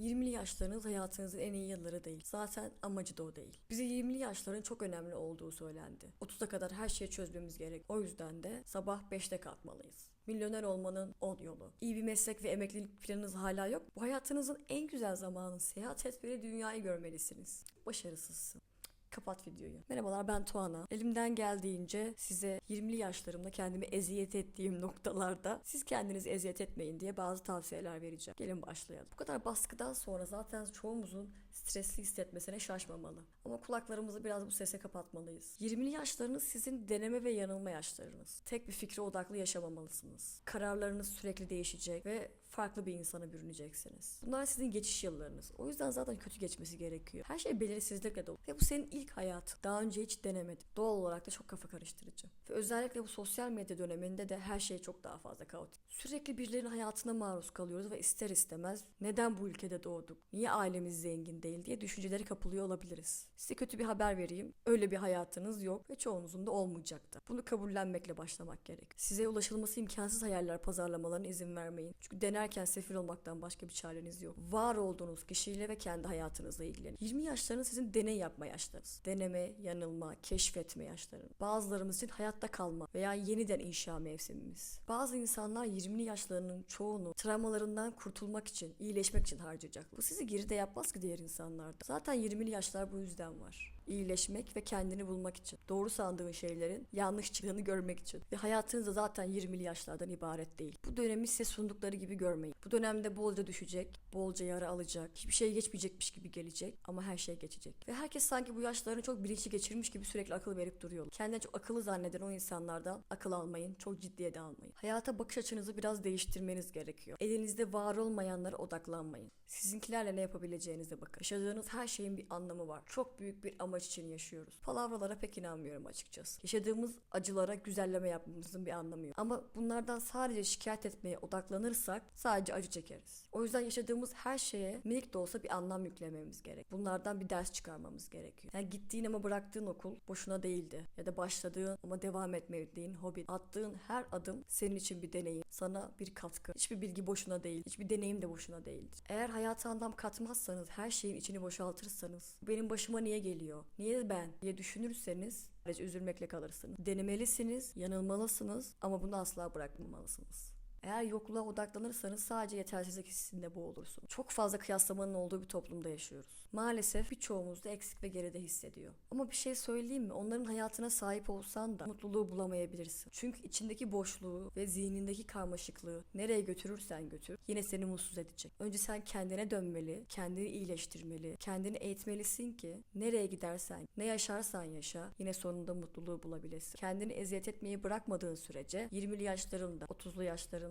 20'li yaşlarınız hayatınızın en iyi yılları değil. Zaten amacı da o değil. Bize 20'li yaşların çok önemli olduğu söylendi. 30'a kadar her şeyi çözmemiz gerek. O yüzden de sabah 5'te kalkmalıyız. Milyoner olmanın 10 yolu. İyi bir meslek ve emeklilik planınız hala yok. Bu hayatınızın en güzel zamanı. Seyahat etmeli, dünyayı görmelisiniz. Başarısızsın. Kapat videoyu. Merhabalar ben Tuana. Elimden geldiğince size 20'li yaşlarımda kendimi eziyet ettiğim noktalarda siz kendinizi eziyet etmeyin diye bazı tavsiyeler vereceğim. Gelin başlayalım. Bu kadar baskıdan sonra zaten çoğumuzun stresli hissetmesine şaşmamalı. Ama kulaklarımızı biraz bu sese kapatmalıyız. 20'li yaşlarınız sizin deneme ve yanılma yaşlarınız. Tek bir fikre odaklı yaşamamalısınız. Kararlarınız sürekli değişecek ve farklı bir insana bürüneceksiniz. Bunlar sizin geçiş yıllarınız. O yüzden zaten kötü geçmesi gerekiyor. Her şey belirsizlikle dolu. Ve bu senin ilk hayat. Daha önce hiç denemedin. Doğal olarak da çok kafa karıştırıcı. Ve özellikle bu sosyal medya döneminde de her şey çok daha fazla kaotik. Sürekli birilerinin hayatına maruz kalıyoruz ve ister istemez neden bu ülkede doğduk? Niye ailemiz zengin değil diye düşünceleri kapılıyor olabiliriz. Size kötü bir haber vereyim. Öyle bir hayatınız yok ve çoğunuzun da olmayacak da. Bunu kabullenmekle başlamak gerek. Size ulaşılması imkansız hayaller pazarlamalarına izin vermeyin. Çünkü denerken sefil olmaktan başka bir çareniz yok. Var olduğunuz kişiyle ve kendi hayatınızla ilgilenin. 20 yaşlarınız sizin deney yapma yaşlarınız. Deneme, yanılma, keşfetme yaşlarınız. Bazılarımız için hayatta kalma veya yeniden inşa mevsimimiz. Bazı insanlar 20'li yaşlarının çoğunu travmalarından kurtulmak için, iyileşmek için harcayacak. Bu sizi geride yapmaz ki diğer insanlarda. Zaten 20'li yaşlar bu yüzden var. İyileşmek ve kendini bulmak için. Doğru sandığın şeylerin yanlış çıktığını görmek için. Ve hayatınız da zaten 20'li yaşlardan ibaret değil. Bu dönemi size sundukları gibi görmeyin. Bu dönemde bolca düşecek, bolca yara alacak, hiçbir şey geçmeyecekmiş gibi gelecek ama her şey geçecek. Ve herkes sanki bu yaşlarını çok bilinçli geçirmiş gibi sürekli akıl verip duruyor. Kendine çok akıllı zanneden o insanlardan akıl almayın, çok ciddiye de almayın. Hayata bakış açınızı biraz değiştirmeniz gerekiyor. Elinizde var olmayanlara odaklanmayın. Sizinkilerle ne yapabileceğinize bakın. Yaşadığınız her şeyin bir anlamı var. Çok büyük bir amaç için yaşıyoruz. Palavralara pek inanmıyorum açıkçası. Yaşadığımız acılara güzelleme yapmamızın bir anlamı yok. Ama bunlardan sadece şikayet etmeye odaklanırsak sadece acı çekeriz. O yüzden yaşadığımız her şeye minik de olsa bir anlam yüklememiz gerek. Bunlardan bir ders çıkarmamız gerekiyor. Yani gittiğin ama bıraktığın okul boşuna değildi. Ya da başladığın ama devam etmediğin hobi. Attığın her adım senin için bir deneyim. Sana bir katkı. Hiçbir bilgi boşuna değil. Hiçbir deneyim de boşuna değildir. Eğer hayata anlam katmazsanız, her şeyin içini boşaltırsanız, benim başıma niye geliyor? Niye ben? diye düşünürseniz sadece üzülmekle kalırsınız. Denemelisiniz, yanılmalısınız ama bunu asla bırakmamalısınız. Eğer yokluğa odaklanırsanız sadece yetersizlik hissinde boğulursun. Çok fazla kıyaslamanın olduğu bir toplumda yaşıyoruz. Maalesef birçoğumuz da eksik ve geride hissediyor. Ama bir şey söyleyeyim mi? Onların hayatına sahip olsan da mutluluğu bulamayabilirsin. Çünkü içindeki boşluğu ve zihnindeki karmaşıklığı nereye götürürsen götür yine seni mutsuz edecek. Önce sen kendine dönmeli, kendini iyileştirmeli, kendini eğitmelisin ki nereye gidersen, ne yaşarsan yaşa yine sonunda mutluluğu bulabilesin. Kendini eziyet etmeyi bırakmadığın sürece 20'li yaşlarında, 30'lu yaşlarında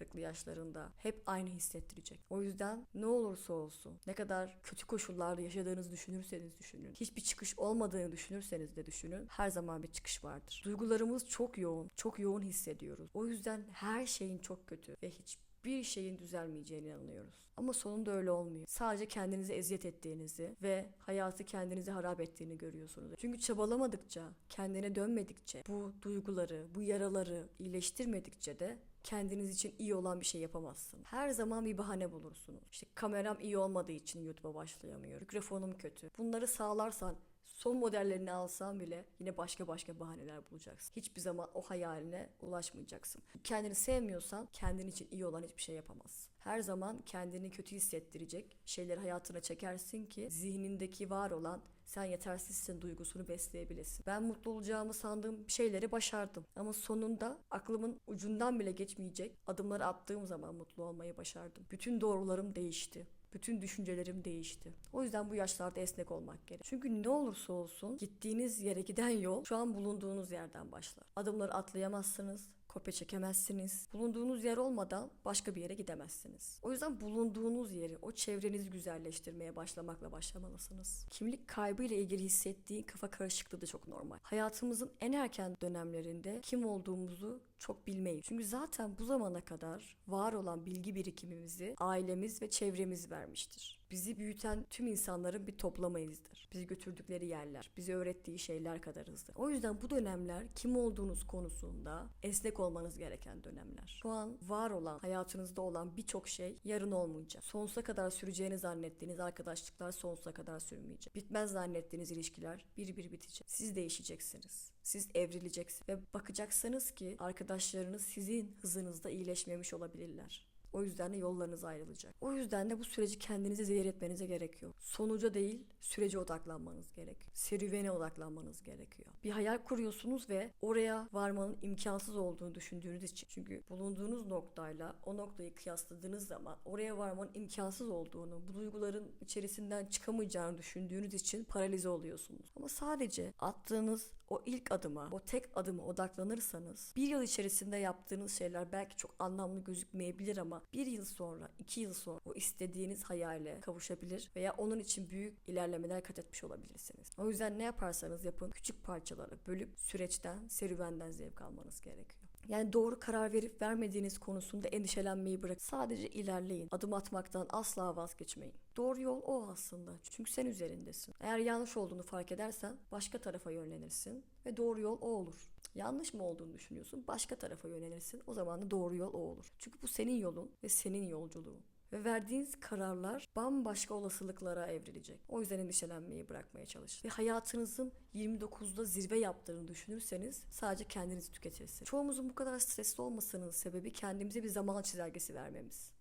40'lı yaşlarında hep aynı hissettirecek. O yüzden ne olursa olsun, ne kadar kötü koşullarda yaşadığınızı düşünürseniz düşünün, hiçbir çıkış olmadığını düşünürseniz de düşünün, her zaman bir çıkış vardır. Duygularımız çok yoğun, çok yoğun hissediyoruz. O yüzden her şeyin çok kötü ve hiç bir şeyin düzelmeyeceğine inanıyoruz. Ama sonunda öyle olmuyor. Sadece kendinizi eziyet ettiğinizi ve hayatı kendinizi harap ettiğini görüyorsunuz. Çünkü çabalamadıkça, kendine dönmedikçe, bu duyguları, bu yaraları iyileştirmedikçe de kendiniz için iyi olan bir şey yapamazsın. Her zaman bir bahane bulursunuz. İşte kameram iyi olmadığı için YouTube'a başlayamıyor. Mikrofonum kötü. Bunları sağlarsan son modellerini alsan bile yine başka başka bahaneler bulacaksın. Hiçbir zaman o hayaline ulaşmayacaksın. Kendini sevmiyorsan kendin için iyi olan hiçbir şey yapamazsın. Her zaman kendini kötü hissettirecek şeyleri hayatına çekersin ki zihnindeki var olan sen yetersizsin duygusunu besleyebilesin. Ben mutlu olacağımı sandığım şeyleri başardım. Ama sonunda aklımın ucundan bile geçmeyecek adımları attığım zaman mutlu olmayı başardım. Bütün doğrularım değişti. Bütün düşüncelerim değişti. O yüzden bu yaşlarda esnek olmak gerek. Çünkü ne olursa olsun gittiğiniz yere giden yol şu an bulunduğunuz yerden başlar. Adımları atlayamazsınız, kopya çekemezsiniz. Bulunduğunuz yer olmadan başka bir yere gidemezsiniz. O yüzden bulunduğunuz yeri, o çevrenizi güzelleştirmeye başlamakla başlamalısınız. Kimlik kaybı ile ilgili hissettiğin kafa karışıklığı da çok normal. Hayatımızın en erken dönemlerinde kim olduğumuzu çok bilmeyiz. Çünkü zaten bu zamana kadar var olan bilgi birikimimizi ailemiz ve çevremiz vermiştir. Bizi büyüten tüm insanların bir toplamayızdır. Bizi götürdükleri yerler, bizi öğrettiği şeyler kadar hızlı. O yüzden bu dönemler kim olduğunuz konusunda esnek olmanız gereken dönemler. Şu an var olan, hayatınızda olan birçok şey yarın olmayacak. Sonsuza kadar süreceğini zannettiğiniz arkadaşlıklar sonsuza kadar sürmeyecek. Bitmez zannettiğiniz ilişkiler bir bir bitecek. Siz değişeceksiniz. Siz evrileceksiniz ve bakacaksınız ki arkadaşlarınız sizin hızınızda iyileşmemiş olabilirler. O yüzden de yollarınız ayrılacak. O yüzden de bu süreci kendinize zehir etmenize gerekiyor. Sonuca değil, sürece odaklanmanız gerekiyor. Serüvene odaklanmanız gerekiyor. Bir hayal kuruyorsunuz ve oraya varmanın imkansız olduğunu düşündüğünüz için. Çünkü bulunduğunuz noktayla o noktayı kıyasladığınız zaman oraya varmanın imkansız olduğunu, bu duyguların içerisinden çıkamayacağını düşündüğünüz için paralize oluyorsunuz. Ama sadece attığınız o ilk adıma, o tek adıma odaklanırsanız bir yıl içerisinde yaptığınız şeyler belki çok anlamlı gözükmeyebilir ama bir yıl sonra, iki yıl sonra o istediğiniz hayale kavuşabilir veya onun için büyük ilerlemeler kat etmiş olabilirsiniz. O yüzden ne yaparsanız yapın küçük parçalara bölüp süreçten, serüvenden zevk almanız gerekiyor. Yani doğru karar verip vermediğiniz konusunda endişelenmeyi bırak. Sadece ilerleyin. Adım atmaktan asla vazgeçmeyin. Doğru yol o aslında. Çünkü sen üzerindesin. Eğer yanlış olduğunu fark edersen başka tarafa yönlenirsin ve doğru yol o olur. Yanlış mı olduğunu düşünüyorsun? Başka tarafa yönelirsin. O zaman da doğru yol o olur. Çünkü bu senin yolun ve senin yolculuğun. Ve verdiğiniz kararlar bambaşka olasılıklara evrilecek. O yüzden endişelenmeyi bırakmaya çalışın. Ve hayatınızın 29'da zirve yaptığını düşünürseniz sadece kendinizi tüketirsiniz. Çoğumuzun bu kadar stresli olmasının sebebi kendimize bir zaman çizelgesi vermemiz.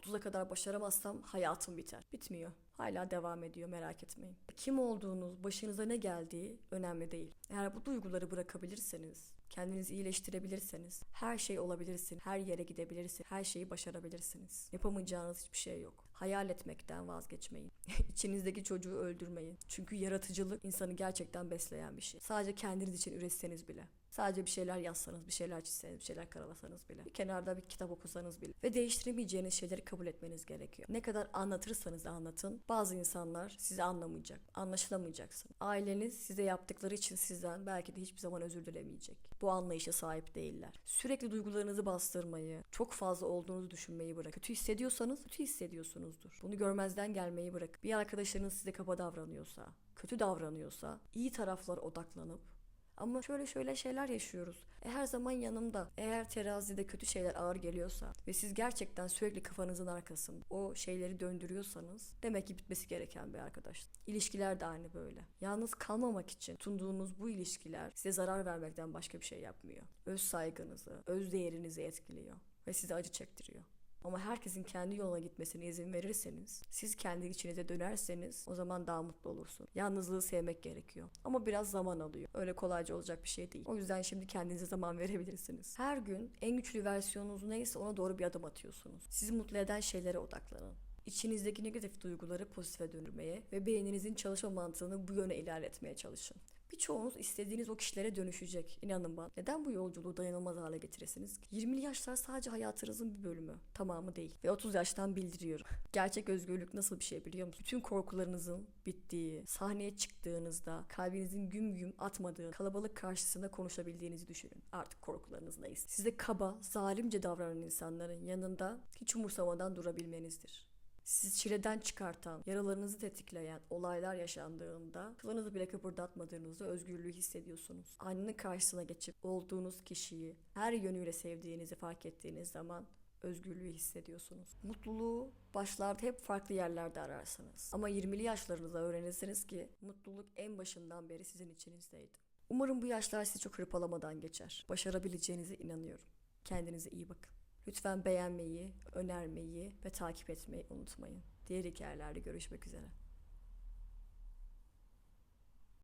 30'a kadar başaramazsam hayatım biter. Bitmiyor. Hala devam ediyor merak etmeyin. Kim olduğunuz, başınıza ne geldiği önemli değil. Eğer bu duyguları bırakabilirseniz, kendinizi iyileştirebilirseniz, her şey olabilirsin, her yere gidebilirsiniz, her şeyi başarabilirsiniz. Yapamayacağınız hiçbir şey yok. Hayal etmekten vazgeçmeyin. İçinizdeki çocuğu öldürmeyin. Çünkü yaratıcılık insanı gerçekten besleyen bir şey. Sadece kendiniz için üretseniz bile. Sadece bir şeyler yazsanız, bir şeyler çizseniz, bir şeyler karalasanız bile. Bir kenarda bir kitap okusanız bile. Ve değiştiremeyeceğiniz şeyleri kabul etmeniz gerekiyor. Ne kadar anlatırsanız anlatın, bazı insanlar sizi anlamayacak. Anlaşılamayacaksın. Aileniz size yaptıkları için sizden belki de hiçbir zaman özür dilemeyecek. Bu anlayışa sahip değiller. Sürekli duygularınızı bastırmayı, çok fazla olduğunuzu düşünmeyi bırak. Kötü hissediyorsanız kötü hissediyorsunuzdur. Bunu görmezden gelmeyi bırak. Bir arkadaşınız size kaba davranıyorsa, kötü davranıyorsa iyi taraflara odaklanıp ama şöyle şöyle şeyler yaşıyoruz. E her zaman yanımda. Eğer terazide kötü şeyler ağır geliyorsa ve siz gerçekten sürekli kafanızın arkasında o şeyleri döndürüyorsanız demek ki bitmesi gereken bir arkadaş. İlişkiler de aynı böyle. Yalnız kalmamak için tutunduğunuz bu ilişkiler size zarar vermekten başka bir şey yapmıyor. Öz saygınızı, öz değerinizi etkiliyor ve size acı çektiriyor. Ama herkesin kendi yoluna gitmesine izin verirseniz, siz kendi içinize dönerseniz o zaman daha mutlu olursun. Yalnızlığı sevmek gerekiyor. Ama biraz zaman alıyor. Öyle kolayca olacak bir şey değil. O yüzden şimdi kendinize zaman verebilirsiniz. Her gün en güçlü versiyonunuz neyse ona doğru bir adım atıyorsunuz. Sizi mutlu eden şeylere odaklanın. İçinizdeki negatif duyguları pozitife döndürmeye ve beyninizin çalışma mantığını bu yöne ilerletmeye çalışın. Birçoğunuz istediğiniz o kişilere dönüşecek. İnanın bana. Neden bu yolculuğu dayanılmaz hale getiresiniz ki? 20'li yaşlar sadece hayatınızın bir bölümü. Tamamı değil. Ve 30 yaştan bildiriyorum. Gerçek özgürlük nasıl bir şey biliyor musunuz? Bütün korkularınızın bittiği, sahneye çıktığınızda kalbinizin güm güm atmadığı, kalabalık karşısında konuşabildiğinizi düşünün. Artık korkularınız neyse. Size kaba, zalimce davranan insanların yanında hiç umursamadan durabilmenizdir. Sizi çileden çıkartan, yaralarınızı tetikleyen olaylar yaşandığında kılınızı bile kıpırdatmadığınızda özgürlüğü hissediyorsunuz. Aynanın karşısına geçip olduğunuz kişiyi her yönüyle sevdiğinizi fark ettiğiniz zaman özgürlüğü hissediyorsunuz. Mutluluğu başlarda hep farklı yerlerde ararsınız. Ama 20'li yaşlarınızda öğrenirsiniz ki mutluluk en başından beri sizin içinizdeydi. Umarım bu yaşlar sizi çok hırpalamadan geçer. Başarabileceğinize inanıyorum. Kendinize iyi bakın. Lütfen beğenmeyi, önermeyi ve takip etmeyi unutmayın. Diğer hikayelerde görüşmek üzere.